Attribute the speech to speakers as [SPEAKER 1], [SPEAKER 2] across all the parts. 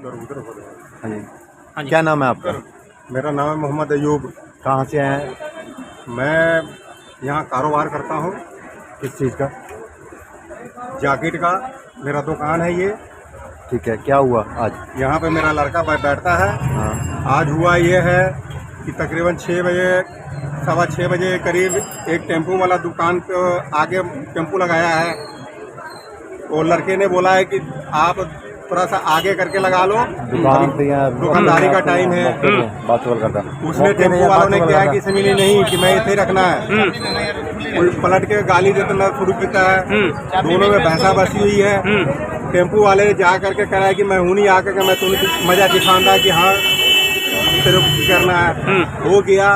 [SPEAKER 1] हाँ जी।
[SPEAKER 2] हाँ जी।
[SPEAKER 1] क्या नाम है आपका?
[SPEAKER 3] मेरा नाम है मोहम्मद अयूब।
[SPEAKER 1] कहाँ से आए हैं?
[SPEAKER 3] मैं यहाँ कारोबार करता हूँ
[SPEAKER 1] किस चीज़ का।
[SPEAKER 3] जैकेट का मेरा दुकान है ये।
[SPEAKER 1] ठीक है क्या हुआ आज?
[SPEAKER 3] यहाँ पे मेरा लड़का बैठता है।
[SPEAKER 1] हाँ।
[SPEAKER 3] आज हुआ ये है कि तकरीबन छः बजे सवा छः बजे करीब एक टेंपो वाला दुकान पे आगे टेंपो लगाया है। वो लड़के ने बोला है कि आप थोड़ा सा आगे करके लगा लो
[SPEAKER 1] दुकान पे या
[SPEAKER 3] दुकानदारी का टाइम है
[SPEAKER 1] बात बोल करता
[SPEAKER 3] उसने टेम्पो वालों ने क्या है कि समझ नहीं कि मैं इतने रखना है कोई पलट के गाली देना शुरू किया है दोनों में भैंसा बसी हुई है टेम्पो वाले ने जा करके कहा है कि मैं हूं नहीं आकर के मैं तुम्हें मजा दिखाऊंगा कि हाँ तेरे को की करना है हो गया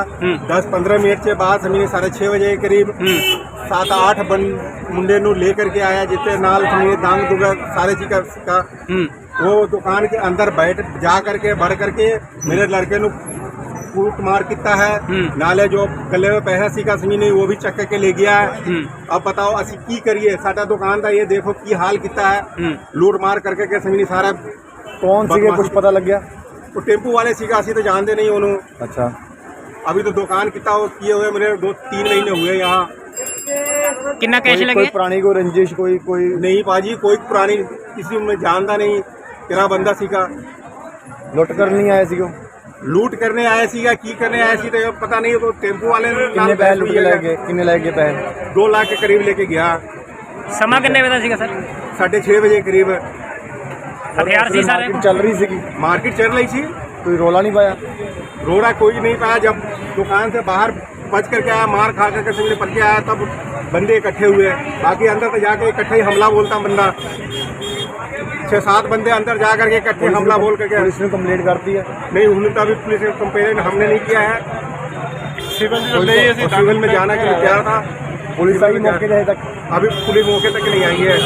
[SPEAKER 3] दस पंद्रह मिनट के बाद समझिए साढ़े छः बजे के करीब सात आठ बन मुंडे नु लेकर के आया जितने नाल समझिए दांग दुगा सारे चीज का, का वो दुकान के अंदर बैठ जा करके बढ़ करके मेरे लड़के नु कूट मार किता है नाले जो गले में पैसा सीखा समझी नहीं वो भी चक्कर के ले गया है अब बताओ ਅਸੀਂ ਕੀ ਕਰੀਏ ਸਾਡਾ ਦੁਕਾਨ ਦਾ ਇਹ ਦੇਖੋ ਕੀ ਹਾਲ ਕੀਤਾ ਹੈ ਲੂਟ ਮਾਰ ਕਰਕੇ ਕੇ ਸਮਝੀ ਨਹੀਂ ਸਾਰਾ
[SPEAKER 1] कौन सी कुछ पता लग गया
[SPEAKER 3] ਉਹ ਟੈਂਪੂ ਵਾਲੇ ਸੀਗਾ ਅਸੀਂ ਤਾਂ ਜਾਣਦੇ ਨਹੀਂ ਉਹਨੂੰ
[SPEAKER 1] अच्छा
[SPEAKER 3] अभी तो दुकान कितना वो किए हुए मेरे दो तीन महीने हुए यहाँ
[SPEAKER 2] कितना कैश
[SPEAKER 1] कोई,
[SPEAKER 2] लगे
[SPEAKER 1] कोई पुरानी कोई रंजिश कोई कोई
[SPEAKER 3] नहीं पाजी कोई पुरानी किसी में जानता नहीं तेरा बंदा सीखा
[SPEAKER 1] लुट कर नहीं आए सी
[SPEAKER 3] लूट करने आए सी या की करने आए सी तो ये पता नहीं तो टेम्पो वाले ने
[SPEAKER 1] किन्ने
[SPEAKER 3] नाम
[SPEAKER 1] पैसे लुट के
[SPEAKER 3] लिया
[SPEAKER 1] ले गए किन्ने ले गए पैसे
[SPEAKER 3] दो लाख के करीब लेके गया
[SPEAKER 2] ਸਮਾਂ ਕਿੰਨੇ ਵਜੇ ਦਾ ਸੀਗਾ ਸਰ
[SPEAKER 3] साढ़े छः बजे करीब
[SPEAKER 1] चल रही थी
[SPEAKER 3] मार्केट चल रही थी
[SPEAKER 1] कोई रोला नहीं पाया।
[SPEAKER 3] रोड़ा कोई नहीं पाया। जब दुकान से बाहर बच करके आया मार खा करके सिंगले पल के आया तब बंदे इकट्ठे हुए। बाकी अंदर तो जाके इकट्ठे ही हमला बोलता बंदा। छः सात बंदे अंदर जा करके इकट्ठे हमला बोल करके
[SPEAKER 1] पुलिस ने कंप्लेंट कर दी है।
[SPEAKER 3] नहीं उन्होंने तो अभी पुलिस ने कंप्लेंट हमने नहीं किया है। सिविल सिविल में जाना के लिए तैयार था?
[SPEAKER 1] पुलिस अभी
[SPEAKER 3] अभी पुलिस मौके तक नहीं आई है।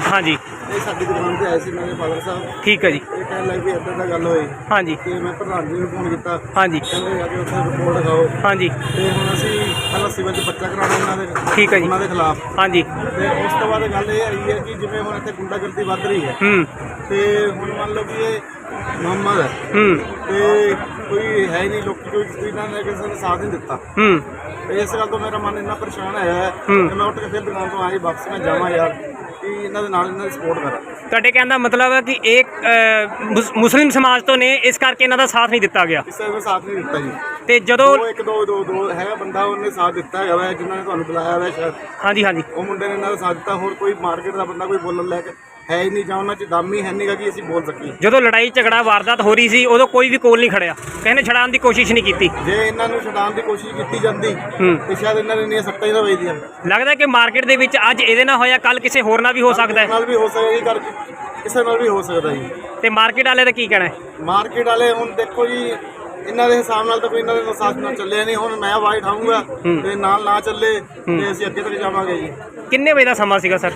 [SPEAKER 2] हाँ
[SPEAKER 4] जी। ਸਾਡੀ ਦੁਕਾਨ ਤੇ ਆਏ ਸੀ ਮੇਰੇ ਫਾਦਰ ਸਾਹਿਬ।
[SPEAKER 2] ਠੀਕ ਹੈ ਜੀ।
[SPEAKER 4] ਇਹ ਕਹਿਣ ਲੱਗ ਵੀ ਇੱਦਾਂ ਦਾ ਗੱਲ ਹੋਈ।
[SPEAKER 2] ਹਾਂਜੀ।
[SPEAKER 4] ਤੇ ਮੈਂ ਪ੍ਰਧਾਨ ਜੀ ਨੂੰ ਫੋਨ ਕੀਤਾ।
[SPEAKER 2] ਹਾਂਜੀ।
[SPEAKER 4] ਕਹਿੰਦੇ ਆ ਕੇ ਉੱਥੇ ਰਿਪੋਰਟ ਲਗਾਓ
[SPEAKER 2] ਹਾਂਜੀ।
[SPEAKER 4] ਤੇ ਹੁਣ ਅਸੀਂ ਪਹਿਲਾਂ ਸਿਵਲ 'ਚ ਬੱਚਾ ਕਰਾਉਣਾ ਉਹਨਾਂ ਦੇ
[SPEAKER 2] ਠੀਕ ਹੈ ਜੀ।
[SPEAKER 4] ਉਹਨਾਂ ਦੇ ਖਿਲਾਫ।
[SPEAKER 2] ਹਾਂਜੀ।
[SPEAKER 4] ਤੇ ਉਸ ਤੋਂ ਬਾਅਦ ਗੱਲ ਇਹ ਆਈ ਹੈ ਕਿ ਜਿਵੇਂ ਹੁਣ ਇੱਥੇ ਗੁੰਡਾਗਰਦੀ ਵੱਧ ਰਹੀ ਹੈ।
[SPEAKER 2] ਹੂੰ।
[SPEAKER 4] ਤੇ ਹੁਣ ਮੰਨ ਲਓ ਕਿ ਇਹ ਮੁਹੰਮਦ ਹੈ।
[SPEAKER 2] ਹੂੰ।
[SPEAKER 4] ਤੇ ਕੋਈ ਹੈ ਹੀ ਨਹੀਂ ਲੋਕੀ ਕੋਈ ਕੋਈ ਨਾ ਕਿਸੇ ਨੇ ਸਾਥ ਨਹੀਂ ਦਿੱਤਾ।
[SPEAKER 2] ਹੂੰ।
[SPEAKER 4] ਤੇ ਇਸ ਗੱਲ ਤੋਂ ਮੇਰਾ ਮਨ ਇੰਨਾ ਪਰੇਸ਼ਾਨ ਹੋਇਆ ਹੈ
[SPEAKER 2] ਹੂੰ।
[SPEAKER 4] ਕਿ ਮੈਂ ਉੱਠ ਕੇ ਫਿਰ ਦੁਕਾਨ ਤੋਂ ਆਈ ਵਾਪਸ ਮੈਂ ਜਾਵਾਂ ਯਾਰ। ਕਿ ਇਹਨਾਂ ਦੇ ਨਾਲ ਇਹਨਾਂ ਦੀ ਸਪੋਰਟ ਕਰਾਂ
[SPEAKER 2] ਤੁਹਾਡੇ ਕਹਿਣ ਦਾ ਮਤਲਬ ਹੈ ਕਿ ਅਹ, ਮੁਸ- ਮੁਸਲਿਮ ਸਮਾਜ ਤੋਂ ਨੇ ਇਸ ਕਰਕੇ ਇਹਨਾਂ ਦਾ ਸਾਥ ਨਹੀਂ ਦਿੱਤਾ ਗਿਆ।
[SPEAKER 4] ਕਿਸੇ ਨੇ ਸਾਥ ਨਹੀਂ ਦਿੱਤਾ ਜੀ।
[SPEAKER 2] ਤੇ ਜਦੋਂ
[SPEAKER 4] ਦੋ ਇੱਕ ਦੋ ਦੋ ਦੋ ਹੈਗਾ ਬੰਦਾ ਉਹਨੇ ਸਾਥ ਦਿੱਤਾ ਹੈਗਾ ਵਾ ਜਿਨ੍ਹਾਂ ਨੇ ਤੁਹਾਨੂੰ ਬੁਲਾਇਆ ਵਾ ਸ਼ਾਇਦ।
[SPEAKER 2] ਹਾਂਜੀ ਹਾਂਜੀ।
[SPEAKER 4] ਉਹ ਮੁੰਡੇ ਨੇ ਇਹਨਾਂ ਦਾ ਸਾਥ ਦਿੱਤਾ ਹੋਰ ਕੋਈ ਮਾਰਕੀਟ ਦਾ ਬੰਦਾ ਕੋਈ ਬੋਲਣ ਲੈ ਕੇ ਹੈ ਹੀ ਨਹੀਂ ਜਾਂ ਉਹਨਾਂ 'ਚ ਦਮ ਹੀ ਹੈ ਨਹੀਂਗਾ ਕਿ ਅਸੀਂ ਬੋਲ ਸਕੀਏ।
[SPEAKER 2] ਜਦੋਂ ਲੜਾਈ ਝਗੜਾ ਵਾਰਦਾਤ ਹੋ ਰਹੀ ਸੀ ਉਦੋਂ ਕੋਈ ਵੀ ਕੋਲ ਨਹੀਂ ਖੜਿਆ। ਕਿਸੇ ਨੇ ਛਡਾਉਣ ਦੀ ਕੋਸ਼ਿਸ਼ ਨਹੀਂ ਕੀਤੀ।
[SPEAKER 4] ਜੇ ਇਹਨਾਂ ਨੂੰ ਛਡਾਉਣ ਦੀ ਕੋਸ਼ਿਸ਼ ਕੀਤੀ ਜਾਂਦੀ
[SPEAKER 2] ਹੂੰ।
[SPEAKER 4] ਤੇ ਸ਼ਾਇਦ ਇਹਨਾਂ ਨੇ ਇੰਨੀਆਂ ਸੱਟਾਂ ਹੀ ਨਾ ਵੇਚਦੀਆਂ
[SPEAKER 2] ਲੱਗਦਾ ਕਿ ਮਾਰਕੀਟ ਦੇ ਵਿੱਚ ਅੱਜ ਇਹਦੇ ਨਾਲ ਹੋਇਆ ਕੱਲ ਕਿਸੇ ਹੋਰ ਨਾਲ ਵੀ ਹੋ ਸਕਦਾ ਹੈ।
[SPEAKER 4] ਨਾਲ ਵੀ ਹੋ ਸਕਦਾ ਜੀ ਕਰ ਕਿਸੇ ਨਾਲ ਵੀ ਹੋ ਸਕਦਾ ਜੀ।
[SPEAKER 2] ਤੇ ਮਾਰਕੀਟ ਵਾਲੇ ਦਾ ਕੀ ਕਹਿਣਾ ਹੈ?
[SPEAKER 4] ਮਾਰਕੀਟ ਵਾਲੇ ਹੁਣ ਦੇਖੋ ਜੀ ਇਹਨਾਂ ਦੇ ਹਿਸਾਬ ਨਾਲ ਤਾਂ ਕੋਈ ਇਹਨਾਂ ਦੇ ਸਾਥ ਨਾਲ ਚੱਲਿਆ ਨਹੀਂ। ਹੁਣ ਮੈਂ ਵਾਈਟ ਆਉਂਗਾ ਤੇ ਨਾਲ ਨਾ ਚੱਲੇ ਤੇ ਅਸੀਂ ਅੱਗੇ ਤੱਕ ਜਾਵਾਂਗੇ ਜੀ।
[SPEAKER 2] ਕਿੰਨੇ ਵਜੇ ਦਾ ਸਮਾਂ ਸੀਗਾ ਸਰ?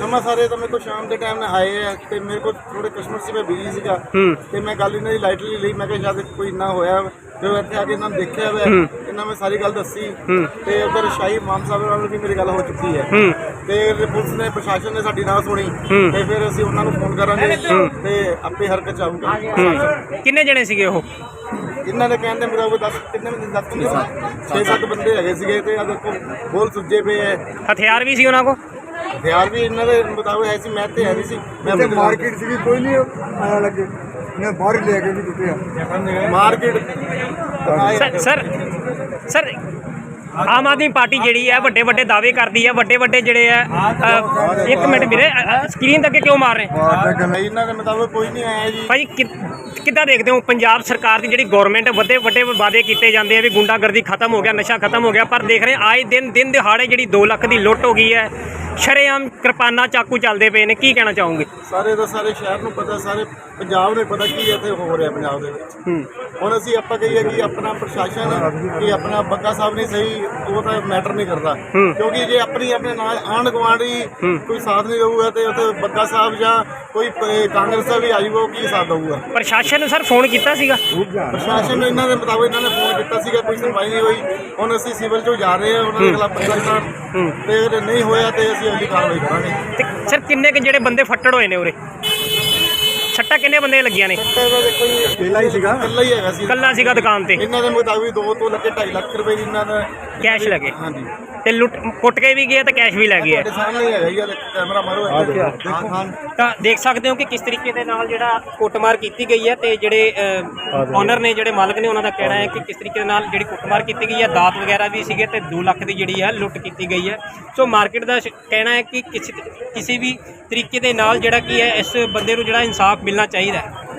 [SPEAKER 4] ਸਮਾਂ ਸਾਰੇ ਤਾਂ ਮੇਰੇ ਕੋਲ ਸ਼ਾਮ ਦੇ ਟਾਈਮ ਨਾਲ ਆਏ ਆ ਤੇ ਮੇਰੇ ਕੋਲ ਥੋੜੇ ਕਸਟਮਰ ਸੀ ਮੈਂ ਬਿਜ਼ੀ ਸੀਗਾ। ਤੇ ਮੈਂ ਗੱਲ ਇਹਨਾਂ ਦੀ ਲਾਈਟਲੀ ਲਈ ਮੈਂ ਕਿਹਾ ਸ਼ਾਇਦ ਕੋਈ ਨਾ ਹੋਇਆ। ਜਦੋਂ ਇੱਥੇ ਆ ਕੇ ਇਹਨਾਂ ਨੂੰ ਦੇਖਿਆ ਵਾ ਇਹਨਾਂ ਮੈਂ ਸਾਰੀ ਗੱਲ ਦੱਸੀ। ਤੇ ਉਧਰ ਸ਼ਾਹੀ ਮਾਨ ਸਾਹਿਬ ਨਾਲ ਵੀ ਮੇਰੀ ਗੱਲ ਹੋ ਚੁੱਕੀ ਹੈ। ਤੇ ਪੁਲਿਸ ਨੇ ਪ੍ਰਸ਼ਾਸਨ ਨੇ ਸਾਡੀ ਨਾ ਸੁਣੀ। ਤੇ ਫਿਰ ਅਸੀਂ ਉਹਨਾਂ ਨੂੰ ਫੋਨ ਕਰਾਂਗੇ ਤੇ ਆਪੇ ਹਰਕਤ ਚ ਆਊਗਾ
[SPEAKER 2] ਹੂੰ। ਕਿੰਨੇ ਜਣੇ ਸੀਗੇ ਉਹ?
[SPEAKER 4] ਇਹਨਾਂ ਦੇ ਕਹਿਣ ਦੇ ਮੁਤਾਬਕ 10 ਕਿੰਨੇ ਬੰਦੇ 10 ਕਿੰਨੇ 6-7 ਬੰਦੇ ਹੈਗੇ ਸੀਗੇ ਤੇ ਆ ਦੇਖੋ ਬੋਲ ਸੁੱਜੇ ਪਏ ਐ
[SPEAKER 2] ਹਥਿਆਰ ਵੀ ਸੀ ਉਹਨਾਂ ਕੋਲ?
[SPEAKER 4] ਹਥਿਆਰ ਵੀ ਇਹਨਾਂ ਦੇ ਮੁਤਾਬਕ ਹੈ ਸੀ ਮੈਂ ਤੇ ਹੈ ਨਹੀਂ ਸੀ। ਮੈਂ
[SPEAKER 3] ਮਾਰਕੀਟ ਸੀਗੀ ਕੋਈ ਨਹੀਂ ਆਇਆ ਲੱਗੇ। ਇਹਨੇ ਬਾਹਰ ਹੀ ਲੈ ਕੇ ਵੀ ਦਿੱਤੇ
[SPEAKER 4] market
[SPEAKER 2] sir sir sir Aam Aadmi Party ਜਿਹੜੀ ਹੈ ਵੱਡੇ ਵੱਡੇ ਦਾਅਵੇ ਕਰਦੀ ਹੈ ਵੱਡੇ ਵੱਡੇ ਜਿਹੜੇ ਹੈ ਅ, ਇੱਕ ਮਿੰਟ ਵੀਰੇ ਸਕਰੀਨ ਤੱਕ ਕਿਉਂ ਮਾਰ ਰਹੇ
[SPEAKER 4] ਇਹਨਾਂ ਦੇ ਮੁਤਾਬਕ ਕੋਈ ਨਹੀਂ ਆਇਆ ਜੀ।
[SPEAKER 2] ਭਾਈ ਕਿ- ਕਿੱਦਾਂ ਦੇਖਦੇ ਹੋ? ਪੰਜਾਬ ਸਰਕਾਰ ਦੀ ਜਿਹੜੀ ਗਵਰਨਮੈਂਟ ਵੱਡੇ ਵੱਡੇ ਵਾਅਦੇ ਕੀਤੇ ਜਾਂਦੇ ਆ ਵੀ ਗੁੰਡਾਗਰਦੀ ਖਤਮ ਹੋ ਗਿਆ ਨਸ਼ਾ ਖਤਮ ਹੋ ਗਿਆ ਪਰ ਦੇਖ ਰਹੇ ਆਏ ਦਿਨ ਦਿਨ ਦਿਹਾੜੇ ਜਿਹੜੀ 2 ਲੱਖ ਦੀ ਲੁੱਟ ਹੋ ਗਈ ਹੈ ਸ਼ਰੇਆਮ ਕਿਰਪਾਨਾਂ ਚਾਕੂ ਚੱਲਦੇ ਪਏ ਨੇ ਕੀ ਕਹਿਣਾ ਚਾਹੋਗੇ?
[SPEAKER 4] ਸਾਰੇ ਦਾ ਸਾਰੇ ਸ਼ਹਿਰ ਨੂੰ ਪਤਾ ਸਾਰੇ ਪੰਜਾਬ ਨੂੰ ਪਤਾ ਕੀ ਇੱਥੇ ਹੋ ਰਿਹਾ ਪੰਜਾਬ ਦੇ ਵਿੱਚ।
[SPEAKER 2] ਹੂੰ।
[SPEAKER 4] ਹੁਣ ਅਸੀਂ ਆਪਾਂ ਕਹੀਏ ਕਿ ਆਪਣਾ ਪ੍ਰਸ਼ਾਸਨ ਕਿ ਆਪਣਾ ਬੱਗਾ ਸਾਹਿਬ ਨਹੀਂ ਸਹੀ ਉਹ ਤਾਂ ਮੈਟਰ ਨਹੀਂ ਕਰਦਾ। ਕਿਉਂਕਿ ਜੇ ਆਪਣੀ ਆਪਣੇ ਨਾਲ ਆਂਢ ਗੁਆਂਢੀ ਕੋਈ ਸਾਥ ਨਹੀਂ ਦਊਗਾ ਤੇ ਉੱਥੇ ਬੱਗਾ ਸਾਹਿਬ ਜਾਂ ਕੋਈ ਕਾਂਗਰਸ ਦਾ ਵੀ ਆਜੂਗਾ ਕੀ ਸਾਥ ਦਊਗਾ?
[SPEAKER 2] ਪ੍ਰਸ਼ਾਸਨ ਨੂੰ ਸਰ ਫੋਨ ਕੀਤਾ ਸੀਗਾ?
[SPEAKER 4] ਪ੍ਰਸ਼ਾਸਨ ਨੇ ਇਹਨਾਂ ਦੇ ਮੁਤਾਬਕ ਇਹਨਾਂ ਨੇ ਫੋਨ ਕੀਤਾ ਸੀਗਾ ਕੋਈ ਸੁਣਵਾਈ ਨਹੀਂ ਹੋਈ। ਹੁਣ ਅਸੀਂ ਸਿਵਲ ਚੋਂ ਜਾ ਰਹੇ ਹਾਂ ਉਹਨਾਂ ਦੇ ਖਿਲਾਫ ਪਰਚਾ
[SPEAKER 2] ਹੂੰ।
[SPEAKER 4] ਤੇ ਜੇ ਨਹੀਂ ਹੋਇਆ ਤੇ ਅਸੀਂ ਅਗਲੀ ਕਾਰਵਾਈ ਕਰਾਂਗੇ।
[SPEAKER 2] ਸਰ ਕਿੰਨੇ ਕੁ ਜਿਹੜੇ ਬੰਦੇ ਫੱਟੜ ਹੋਏ ਨੇ ਉਰੇ? ਸੱਟਾਂ ਕਿੰਨੇ ਬੰਦੇ ਲੱਗੀਆਂ ਨੇ?
[SPEAKER 4] ਇਹਦਾ ਦੇਖੋ ਜੀ
[SPEAKER 3] ਪਹਿਲਾਂ ਹੀ ਸੀਗਾ?
[SPEAKER 4] ਕੱਲਾ ਹੀ ਹੈਗਾ ਸੀ।
[SPEAKER 2] ਕੱਲਾ ਸੀਗਾ ਦੁਕਾਨ ਤੇ?
[SPEAKER 4] ਇਹਨਾਂ ਦੇ ਮੁਤਾਬਿਕ 2 ਤੋਂ ਲੱਗੇ 2.5 ਲੱਖ ਰੁਪਏ ਦੀ ਇਹਨਾਂ ਦਾ
[SPEAKER 2] ਕੈਸ਼ ਲੱਗੇ
[SPEAKER 4] ਹਾਂਜੀ।
[SPEAKER 2] ਤੇ ਲੁੱਟ ਕੁੱਟ ਕੇ ਵੀ ਗਿਆ ਤੇ ਕੈਸ਼ ਵੀ ਲੈ ਗਿਆ?
[SPEAKER 4] ਤੁਹਾਡੇ ਸਾਹਮਣੇ ਹੀ ਹੈਗਾ ਜੀ ਇਹਦਾ ਕੈਮਰਾ ਮਾਰੋ ਇੱਧਰ। ਦੇਖੋ।
[SPEAKER 2] ਤਾਂ ਦੇਖ ਸਕਦੇ ਹੋ ਕਿ ਕਿਸ ਤਰੀਕੇ ਦੇ ਨਾਲ ਜਿਹੜਾ ਕੁੱਟਮਾਰ ਕੀਤੀ ਗਈ ਹੈ ਤੇ ਜਿਹੜੇ ਓਨਰ ਨੇ ਜਿਹੜੇ ਮਾਲਕ ਨੇ ਉਹਨਾਂ ਦਾ ਕਹਿਣਾ ਹੈ ਕਿ ਕਿਸ ਤਰੀਕੇ ਦੇ ਨਾਲ ਜਿਹੜੀ ਕੁੱਟਮਾਰ ਕੀਤੀ ਗਈ ਹੈ ਦਾਤ ਵਗੈਰਾ ਵੀ ਸੀਗੇ ਤੇ 2 ਲੱਖ ਦੀ ਜਿਹੜੀ ਹੈ ਲੁੱਟ ਕੀਤੀ ਗਈ ਹੈ। ਸੋ ਮਾਰਕੀਟ ਦਾ ਕਹਿਣਾ ਹੈ ਕਿ ਕਿਸੇ ਕਿਸੇ ਵੀ ਤਰੀਕੇ ਦੇ ਨਾਲ ਜਿਹੜਾ ਕੀ ਹੈ ਇਸ ਬੰਦੇ ਨੂੰ ਜਿਹੜਾ ਇਨਸਾਫ ਮਿਲਣਾ ਚਾਹੀਦਾ ਹੈ।